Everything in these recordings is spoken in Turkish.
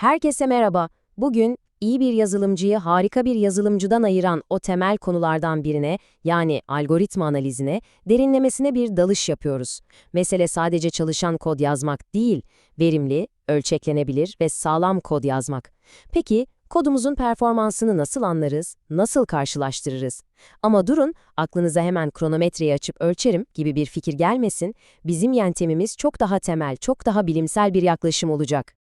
Herkese merhaba. Bugün iyi bir yazılımcıyı harika bir yazılımcıdan ayıran o temel konulardan birine, yani algoritma analizine, derinlemesine bir dalış yapıyoruz. Mesele sadece çalışan kod yazmak değil, verimli, ölçeklenebilir ve sağlam kod yazmak. Peki, kodumuzun performansını nasıl anlarız, nasıl karşılaştırırız? Ama durun, aklınıza hemen kronometreyi açıp ölçerim gibi bir fikir gelmesin, bizim yöntemimiz çok daha temel, çok daha bilimsel bir yaklaşım olacak.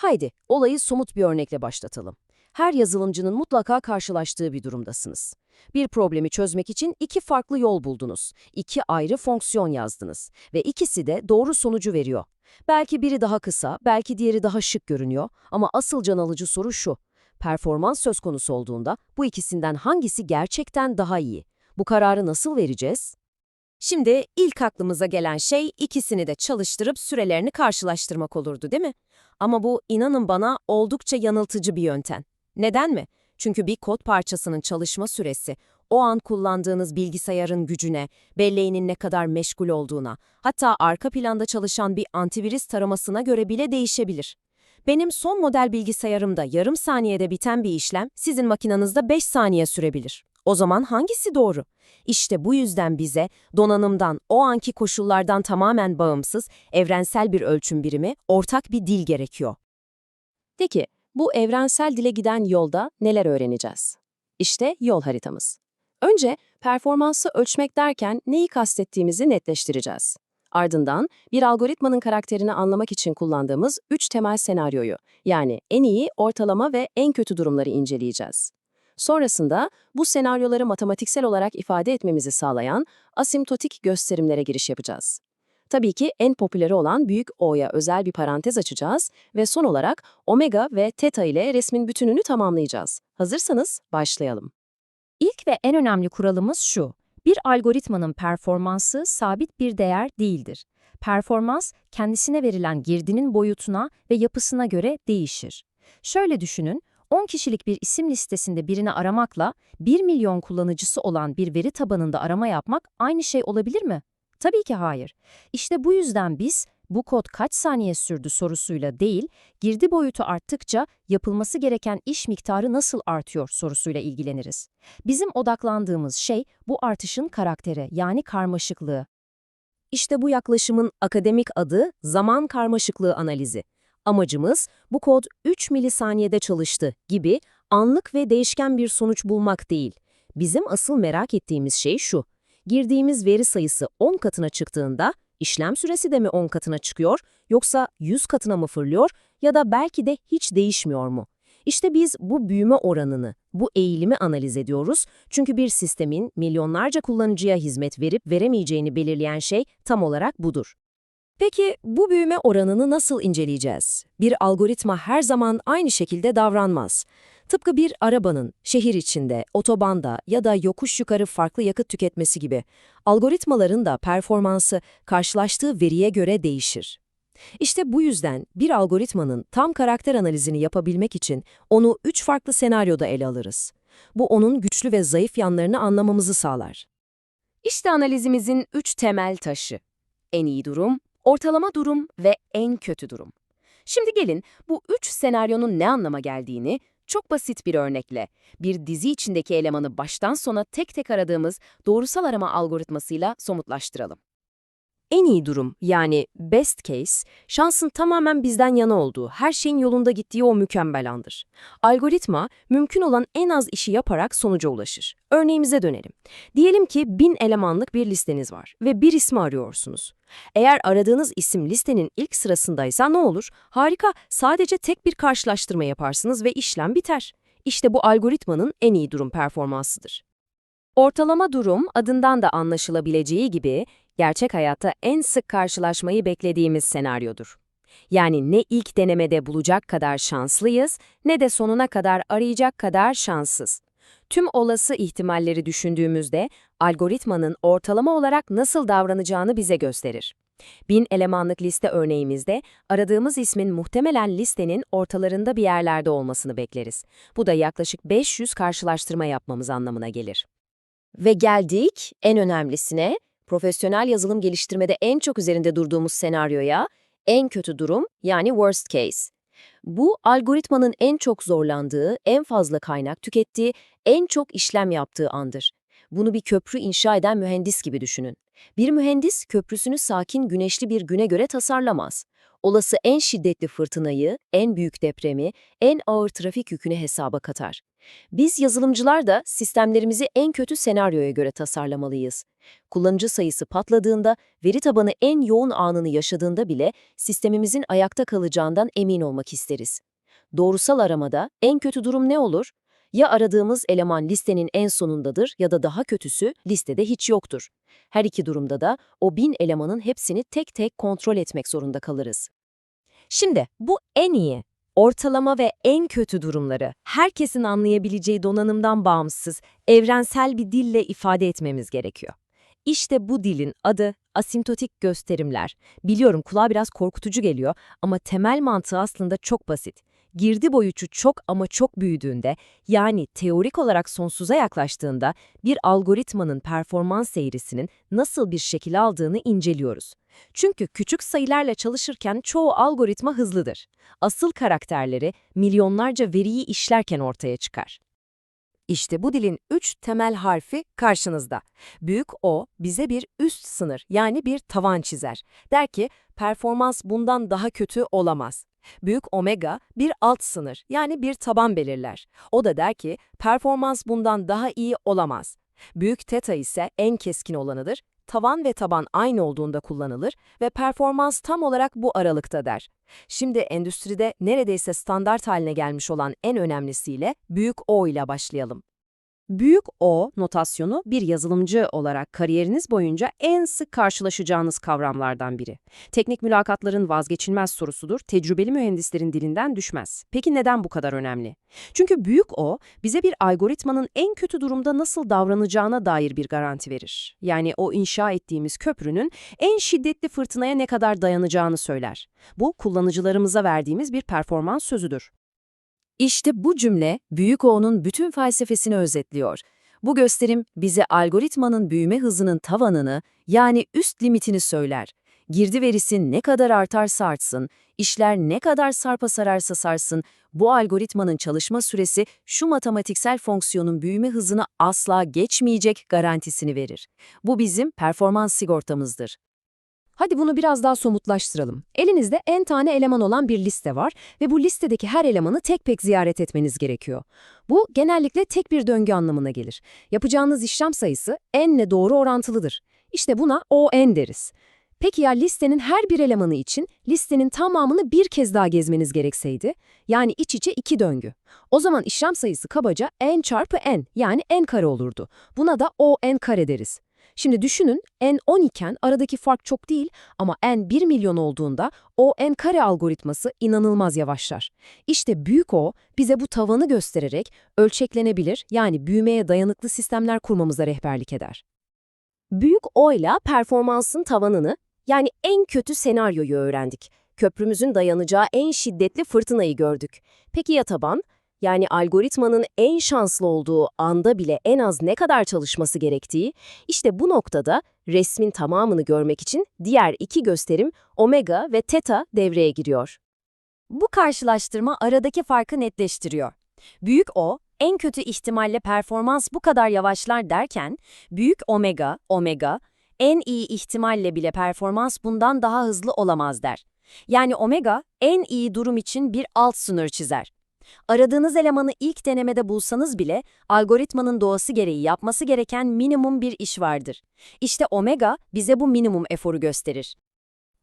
Haydi, olayı somut bir örnekle başlatalım. Her yazılımcının mutlaka karşılaştığı bir durumdasınız. Bir problemi çözmek için iki farklı yol buldunuz. İki ayrı fonksiyon yazdınız ve ikisi de doğru sonucu veriyor. Belki biri daha kısa, belki diğeri daha şık görünüyor ama asıl can alıcı soru şu. Performans söz konusu olduğunda bu ikisinden hangisi gerçekten daha iyi? Bu kararı nasıl vereceğiz? Şimdi ilk aklımıza gelen şey ikisini de çalıştırıp sürelerini karşılaştırmak olurdu değil mi? Ama bu inanın bana oldukça yanıltıcı bir yöntem. Neden mi? Çünkü bir kod parçasının çalışma süresi, o an kullandığınız bilgisayarın gücüne, belleğinin ne kadar meşgul olduğuna, hatta arka planda çalışan bir antivirüs taramasına göre bile değişebilir. Benim son model bilgisayarımda yarım saniyede biten bir işlem sizin makinenizde 5 saniye sürebilir. O zaman hangisi doğru? İşte bu yüzden bize donanımdan, o anki koşullardan tamamen bağımsız, evrensel bir ölçüm birimi, ortak bir dil gerekiyor. Peki, bu evrensel dile giden yolda neler öğreneceğiz? İşte yol haritamız. Önce performansı ölçmek derken neyi kastettiğimizi netleştireceğiz. Ardından bir algoritmanın karakterini anlamak için kullandığımız üç temel senaryoyu, yani en iyi, ortalama ve en kötü durumları inceleyeceğiz. Sonrasında bu senaryoları matematiksel olarak ifade etmemizi sağlayan asimptotik gösterimlere giriş yapacağız. Tabii ki en popüleri olan büyük O'ya özel bir parantez açacağız ve son olarak omega ve teta ile resmin bütününü tamamlayacağız. Hazırsanız başlayalım. İlk ve en önemli kuralımız şu. Bir algoritmanın performansı sabit bir değer değildir. Performans, kendisine verilen girdinin boyutuna ve yapısına göre değişir. Şöyle düşünün, 10 kişilik bir isim listesinde birini aramakla 1 milyon kullanıcısı olan bir veri tabanında arama yapmak aynı şey olabilir mi? Tabii ki hayır. İşte bu yüzden biz bu kod kaç saniye sürdü sorusuyla değil, girdi boyutu arttıkça yapılması gereken iş miktarı nasıl artıyor sorusuyla ilgileniriz. Bizim odaklandığımız şey bu artışın karakteri yani karmaşıklığı. İşte bu yaklaşımın akademik adı zaman karmaşıklığı analizi. Amacımız bu kod 3 milisaniyede çalıştı gibi anlık ve değişken bir sonuç bulmak değil. Bizim asıl merak ettiğimiz şey şu. Girdiğimiz veri sayısı 10 katına çıktığında işlem süresi de mi 10 katına çıkıyor yoksa 100 katına mı fırlıyor ya da belki de hiç değişmiyor mu? İşte biz bu büyüme oranını, bu eğilimi analiz ediyoruz çünkü bir sistemin milyonlarca kullanıcıya hizmet verip veremeyeceğini belirleyen şey tam olarak budur. Peki bu büyüme oranını nasıl inceleyeceğiz? Bir algoritma her zaman aynı şekilde davranmaz. Tıpkı bir arabanın şehir içinde, otobanda ya da yokuş yukarı farklı yakıt tüketmesi gibi algoritmaların da performansı karşılaştığı veriye göre değişir. İşte bu yüzden bir algoritmanın tam karakter analizini yapabilmek için onu üç farklı senaryoda ele alırız. Bu onun güçlü ve zayıf yanlarını anlamamızı sağlar. İşte analizimizin üç temel taşı. En iyi durum, ortalama durum ve en kötü durum. Şimdi gelin bu üç senaryonun ne anlama geldiğini çok basit bir örnekle, bir dizi içindeki elemanı baştan sona tek tek aradığımız doğrusal arama algoritmasıyla somutlaştıralım. En iyi durum yani best case, şansın tamamen bizden yana olduğu, her şeyin yolunda gittiği o mükemmel andır. Algoritma, mümkün olan en az işi yaparak sonuca ulaşır. Örneğimize dönelim. Diyelim ki bin elemanlık bir listeniz var ve bir ismi arıyorsunuz. Eğer aradığınız isim listenin ilk sırasındaysa ne olur? Harika, sadece tek bir karşılaştırma yaparsınız ve işlem biter. İşte bu algoritmanın en iyi durum performansıdır. Ortalama durum adından da anlaşılabileceği gibi gerçek hayatta en sık karşılaşmayı beklediğimiz senaryodur. Yani ne ilk denemede bulacak kadar şanslıyız ne de sonuna kadar arayacak kadar şanssız. Tüm olası ihtimalleri düşündüğümüzde algoritmanın ortalama olarak nasıl davranacağını bize gösterir. Bin elemanlık liste örneğimizde aradığımız ismin muhtemelen listenin ortalarında bir yerlerde olmasını bekleriz. Bu da yaklaşık 500 karşılaştırma yapmamız anlamına gelir. Ve geldik en önemlisine, profesyonel yazılım geliştirmede en çok üzerinde durduğumuz senaryoya, en kötü durum yani worst case. Bu algoritmanın en çok zorlandığı, en fazla kaynak tükettiği, en çok işlem yaptığı andır. Bunu bir köprü inşa eden mühendis gibi düşünün. Bir mühendis köprüsünü sakin güneşli bir güne göre tasarlamaz. Olası en şiddetli fırtınayı, en büyük depremi, en ağır trafik yükünü hesaba katar. Biz yazılımcılar da sistemlerimizi en kötü senaryoya göre tasarlamalıyız. Kullanıcı sayısı patladığında, veri tabanı en yoğun anını yaşadığında bile sistemimizin ayakta kalacağından emin olmak isteriz. Doğrusal aramada en kötü durum ne olur? Ya aradığımız eleman listenin en sonundadır ya da daha kötüsü listede hiç yoktur. Her iki durumda da o bin elemanın hepsini tek tek kontrol etmek zorunda kalırız. Şimdi bu en iyi, ortalama ve en kötü durumları herkesin anlayabileceği donanımdan bağımsız, evrensel bir dille ifade etmemiz gerekiyor. İşte bu dilin adı asimptotik gösterimler. Biliyorum kulağa biraz korkutucu geliyor ama temel mantığı aslında çok basit. Girdi boyutu çok ama çok büyüdüğünde, yani teorik olarak sonsuza yaklaştığında bir algoritmanın performans eğrisinin nasıl bir şekil aldığını inceliyoruz. Çünkü küçük sayılarla çalışırken çoğu algoritma hızlıdır. Asıl karakterleri milyonlarca veriyi işlerken ortaya çıkar. İşte bu dilin üç temel harfi karşınızda. Büyük O bize bir üst sınır yani bir tavan çizer. Der ki performans bundan daha kötü olamaz. Büyük omega bir alt sınır yani bir taban belirler. O da der ki performans bundan daha iyi olamaz. Büyük teta ise en keskin olanıdır. Tavan ve taban aynı olduğunda kullanılır ve performans tam olarak bu aralıkta der. Şimdi endüstride neredeyse standart haline gelmiş olan en önemlisiyle büyük O ile başlayalım. Büyük O notasyonu bir yazılımcı olarak kariyeriniz boyunca en sık karşılaşacağınız kavramlardan biri. Teknik mülakatların vazgeçilmez sorusudur, tecrübeli mühendislerin dilinden düşmez. Peki neden bu kadar önemli? Çünkü büyük O, bize bir algoritmanın en kötü durumda nasıl davranacağına dair bir garanti verir. Yani o inşa ettiğimiz köprünün en şiddetli fırtınaya ne kadar dayanacağını söyler. Bu, kullanıcılarımıza verdiğimiz bir performans sözüdür. İşte bu cümle Büyük O'nun bütün felsefesini özetliyor. Bu gösterim bize algoritmanın büyüme hızının tavanını yani üst limitini söyler. Girdi verisi ne kadar artarsa artsın, işler ne kadar sarpa sararsa sarsın, bu algoritmanın çalışma süresi şu matematiksel fonksiyonun büyüme hızını asla geçmeyecek garantisini verir. Bu bizim performans sigortamızdır. Hadi bunu biraz daha somutlaştıralım. Elinizde n tane eleman olan bir liste var ve bu listedeki her elemanı tek tek ziyaret etmeniz gerekiyor. Bu genellikle tek bir döngü anlamına gelir. Yapacağınız işlem sayısı n ile doğru orantılıdır. İşte buna ON deriz. Peki ya listenin her bir elemanı için listenin tamamını bir kez daha gezmeniz gerekseydi? Yani iç içe iki döngü. O zaman işlem sayısı kabaca n çarpı n yani n kare olurdu. Buna da ON kare deriz. Şimdi düşünün n 10 iken aradaki fark çok değil ama n 1 milyon olduğunda o n kare algoritması inanılmaz yavaşlar. İşte büyük O bize bu tavanı göstererek ölçeklenebilir yani büyümeye dayanıklı sistemler kurmamıza rehberlik eder. Büyük O ile performansın tavanını yani en kötü senaryoyu öğrendik. Köprümüzün dayanacağı en şiddetli fırtınayı gördük. Peki ya taban? Yani algoritmanın en şanslı olduğu anda bile en az ne kadar çalışması gerektiği, işte bu noktada resmin tamamını görmek için diğer iki gösterim omega ve teta devreye giriyor. Bu karşılaştırma aradaki farkı netleştiriyor. Büyük O, en kötü ihtimalle performans bu kadar yavaşlar derken, büyük omega, omega, en iyi ihtimalle bile performans bundan daha hızlı olamaz der. Yani omega, en iyi durum için bir alt sınır çizer. Aradığınız elemanı ilk denemede bulsanız bile algoritmanın doğası gereği yapması gereken minimum bir iş vardır. İşte omega bize bu minimum eforu gösterir.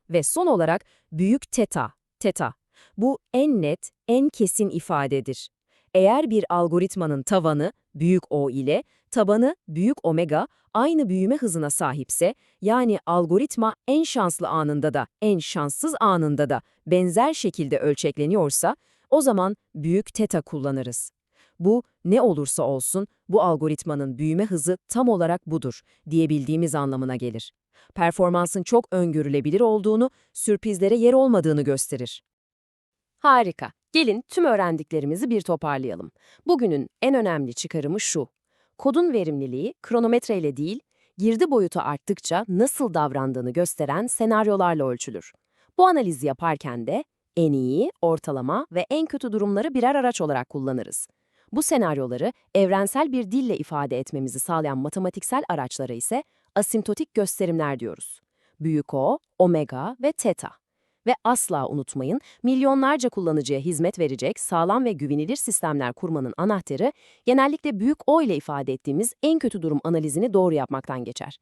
Ve son olarak büyük teta, teta. Bu en net, en kesin ifadedir. Eğer bir algoritmanın tavanı büyük O ile tabanı büyük omega aynı büyüme hızına sahipse, yani algoritma en şanslı anında da en şanssız anında da benzer şekilde ölçekleniyorsa, o zaman büyük teta kullanırız. Bu ne olursa olsun bu algoritmanın büyüme hızı tam olarak budur diyebildiğimiz anlamına gelir. Performansın çok öngörülebilir olduğunu, sürprizlere yer olmadığını gösterir. Harika. Gelin tüm öğrendiklerimizi bir toparlayalım. Bugünün en önemli çıkarımı şu. Kodun verimliliği kronometreyle değil, girdi boyutu arttıkça nasıl davrandığını gösteren senaryolarla ölçülür. Bu analizi yaparken de En iyi, ortalama ve en kötü durumları birer araç olarak kullanırız. Bu senaryoları evrensel bir dille ifade etmemizi sağlayan matematiksel araçlara ise asimptotik gösterimler diyoruz. Büyük O, omega ve teta. Ve asla unutmayın, milyonlarca kullanıcıya hizmet verecek sağlam ve güvenilir sistemler kurmanın anahtarı, genellikle büyük O ile ifade ettiğimiz en kötü durum analizini doğru yapmaktan geçer.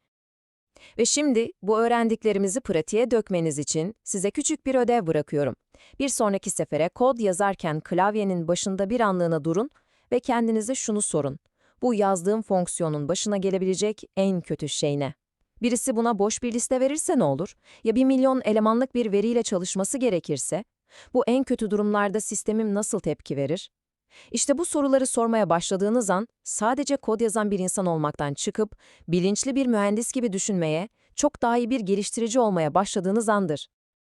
Ve şimdi bu öğrendiklerimizi pratiğe dökmeniz için size küçük bir ödev bırakıyorum. Bir sonraki sefere kod yazarken klavyenin başında bir anlığına durun ve kendinize şunu sorun. Bu yazdığım fonksiyonun başına gelebilecek en kötü şey ne? Birisi buna boş bir liste verirse ne olur? Ya bir milyon elemanlık bir veriyle çalışması gerekirse? Bu en kötü durumlarda sistemim nasıl tepki verir? İşte bu soruları sormaya başladığınız an sadece kod yazan bir insan olmaktan çıkıp bilinçli bir mühendis gibi düşünmeye, çok daha iyi bir geliştirici olmaya başladığınız andır.